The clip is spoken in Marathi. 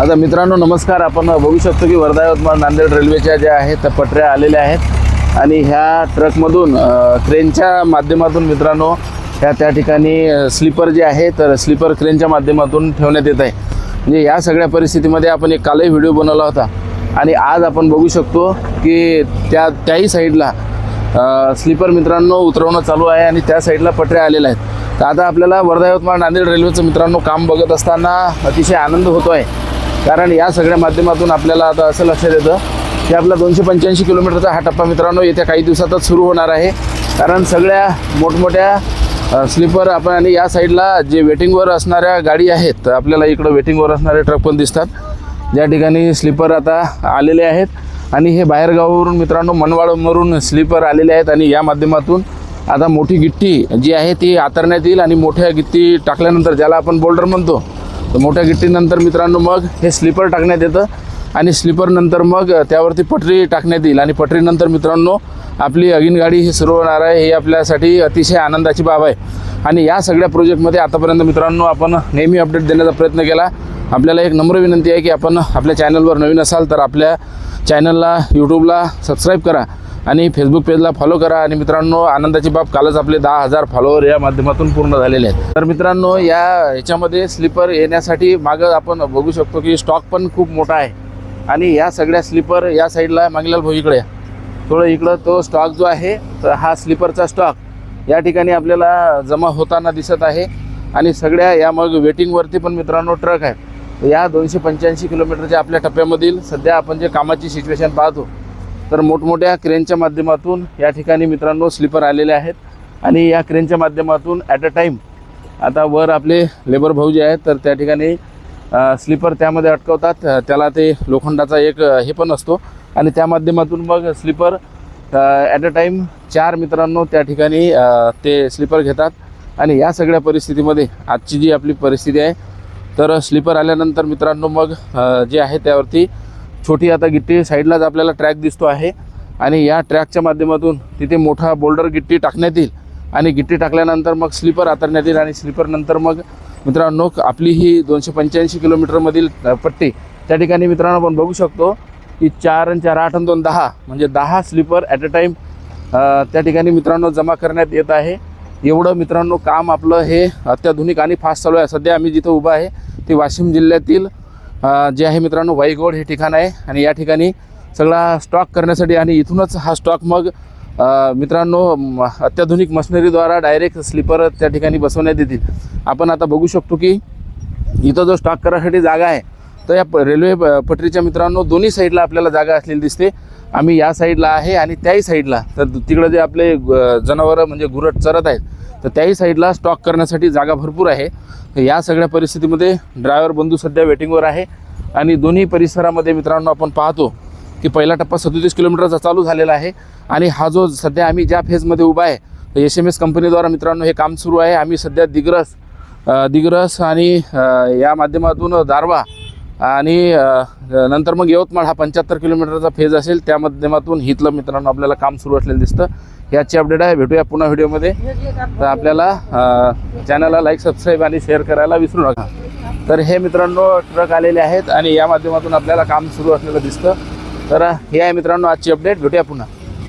आता मित्रांनो नमस्कार. आपण बघू शकतो की वर्धा यवतमाळ नांदेड रेल्वेच्या ज्या आहेत त्या पटऱ्या आलेल्या आहेत. आणि ह्या ट्रकमधून क्रेनच्या माध्यमातून मित्रांनो ह्या त्या ठिकाणी स्लीपर जे आहे तर स्लीपर क्रेनच्या माध्यमातून ठेवण्यात येत आहे. म्हणजे या सगळ्या परिस्थितीमध्ये आपण एक कालही व्हिडिओ बनवला होता. आणि आज आपण बघू शकतो की त्या त्याही साईडला स्लीपर मित्रांनो उतरवणं चालू आहे आणि त्या साईडला पटऱ्या आलेल्या आहेत. तर आता आपल्याला वर्धा यवतमाळ नांदेड रेल्वेचं मित्रांनो काम बघत असताना अतिशय आनंद होतो आहे कारण या सगळ्या माध्यमातून आपल्याला आता असं लक्षात येतं की आपला दोनशे पंच्याऐंशी किलोमीटरचा हा टप्पा मित्रांनो येत्या काही दिवसातच सुरू होणार आहे. कारण सगळ्या मोठमोठ्या स्लीपर आपण आणि या साईडला जे वेटिंगवर असणाऱ्या गाडी आहेत आपल्याला इकडं वेटिंगवर असणारे ट्रक पण दिसतात. ज्या ठिकाणी स्लीपर आता आलेले आहेत आणि हे बाहेरगावावरून मित्रांनो मनवाडमधून स्लीपर आलेले आहेत आणि या माध्यमातून आता मोठी गिट्टी जी आहे ती आतरण्यात येईल आणि मोठ्या गिट्टी टाकल्यानंतर ज्याला आपण बोल्डर म्हणतो तर मोठ्या गिट्टीनंतर मित्रांनो मग हे स्लीपर टाकण्यात येतं. आणि स्लीपरनंतर मग त्यावरती पटरी टाकण्यात येईल. आणि पटरीनंतर मित्रांनो आपली अगिन गाडी ही सुरू होणार आहे. हे आपल्यासाठी अतिशय आनंदाची बाब आहे. आणि या सगळ्या प्रोजेक्टमध्ये आतापर्यंत मित्रांनो आपण नेहमी अपडेट देण्याचा प्रयत्न केला. आपल्याला एक नम्र विनंती आहे की आपण आपल्या चॅनलवर नवीन असाल तर आपल्या चॅनलला यूट्यूबला सबस्क्राईब करा. आणि फेसबुक पेजला फॉलो करा. आणि मित्रांनो आनंदाची बाब कालच आपले दहा हजार फॉलोवर या माध्यमातून पूर्ण झालेले आहेत. तर मित्रांनो या ह्याच्यामध्ये स्लीपर येण्यासाठी मागं आपण बघू शकतो की स्टॉक पण खूप मोठा आहे. आणि या सगळ्या स्लीपर या साईडला मागल्याल भाऊ इकडे या. थोडं इकडं तो स्टॉक जो आहे तर हा स्लीपरचा स्टॉक या ठिकाणी आपल्याला जमा होताना दिसत आहे. आणि सगळ्या या मग वेटिंगवरती पण मित्रांनो ट्रक आहेत. या दोनशे पंच्याऐंशी किलोमीटरच्या आपल्या टप्प्यामधील सध्या आपण जे कामाची सिच्युएशन पाहतो तर मोठमोठ्या क्रेनच्या माध्यमातून या ठिकाणी मित्रांनो स्लीपर आलेले आहेत. आणि या क्रेनच्या माध्यमातून ॲट अ टाईम आता वर आपले लेबर भाऊ जे आहेत तर त्या ठिकाणी स्लीपर त्यामध्ये अटकवतात. त्याला ते लोखंडाचा एक हे पण असतो. आणि त्या माध्यमातून मग स्लीपर ॲट अ टाईम चार मित्रांनो त्या ठिकाणी ते स्लीपर घेतात. आणि या सगळ्या परिस्थितीमध्ये आजची जी आपली परिस्थिती आहे तर स्लीपर आल्यानंतर मित्रांनो मग जे आहे त्यावरती छोटी आता गिट्टी साईडलाच आपल्याला ट्रॅक दिसतो आहे. आणि या ट्रॅकच्या माध्यमातून तिथे मोठा बोल्डर गिट्टी टाकण्यात येईल. आणि गिट्टी टाकल्यानंतर मग स्लीपर आतरण्यात येईल आणि स्लीपरनंतर मग मित्रांनो आपली ही दोनशे पंच्याऐंशी किलोमीटरमधील पट्टी त्या ठिकाणी मित्रांनो आपण बघू शकतो की चार आणि चार आठ आणि दोन दहा म्हणजे दहा स्लीपर ॲट अ टाईम त्या ठिकाणी मित्रांनो जमा करण्यात येत आहे. एवढं मित्रांनो काम आपलं हे अत्याधुनिक आणि फास्ट चालू आहे. सध्या आम्ही जिथं उभं आहे ते वाशिम जिल्ह्यातील जे आहे मित्रांनो वाईगोड हे ठिकाण आहे आणि या ठिकाणी सगळा स्टॉक करण्यासाठी आणि इथूनच हा स्टॉक मग मित्रांनो अत्याधुनिक मशिनरीद्वारा डायरेक्ट स्लीपर त्या ठिकाणी बसवण्यात येतील. आपण आता बघू शकतो की इथं जो स्टॉक करायसाठी जागा आहे तर या रेल्वे प- पटरीच्या मित्रांनो दोन्ही साईडला आपल्याला जागा असलेली दिसते. आम्ही या साईडला आहे आणि त्याही साईडला तर तिकडं जे आपले जनावरं म्हणजे गुरट चरत आहेत तर त्याही साईडला स्टॉक करण्यासाठी जागा भरपूर आहे. तर या सगळ्या परिस्थितीमध्ये ड्रायव्हर बंधू सध्या वेटिंगवर आहे आणि दोन्ही परिसरामध्ये मित्रांनो आपण पाहतो की पहिला टप्पा सदोतीस किलोमीटरचा चालू झालेला आहे आणि हा जो सध्या आम्ही ज्या फेजमध्ये उभा आहे तर एस एम एस कंपनीद्वारा मित्रांनो हे काम सुरू आहे. आम्ही सध्या दिग्रस दिग्रस आणि या माध्यमातून दारवा आणि नंतर मग यवतमाळ हा पंच्याहत्तर किलोमीटरचा फेज असेल त्या माध्यमातून हितलं मित्रांनो आपल्याला काम सुरू असलेलं दिसतं. याची अपडेट आहे भेटूया पुन्हा व्हिडिओमध्ये. तर आपल्याला चॅनलला लाईक सबस्क्राईब आणि शेअर करायला विसरू नका. तर हे मित्रांनो ट्रक आलेले आहेत आणि या माध्यमातून आपल्याला काम सुरू असलेलं दिसतं. तर हे आहे मित्रांनो आजची अपडेट भेटूया पुन्हा.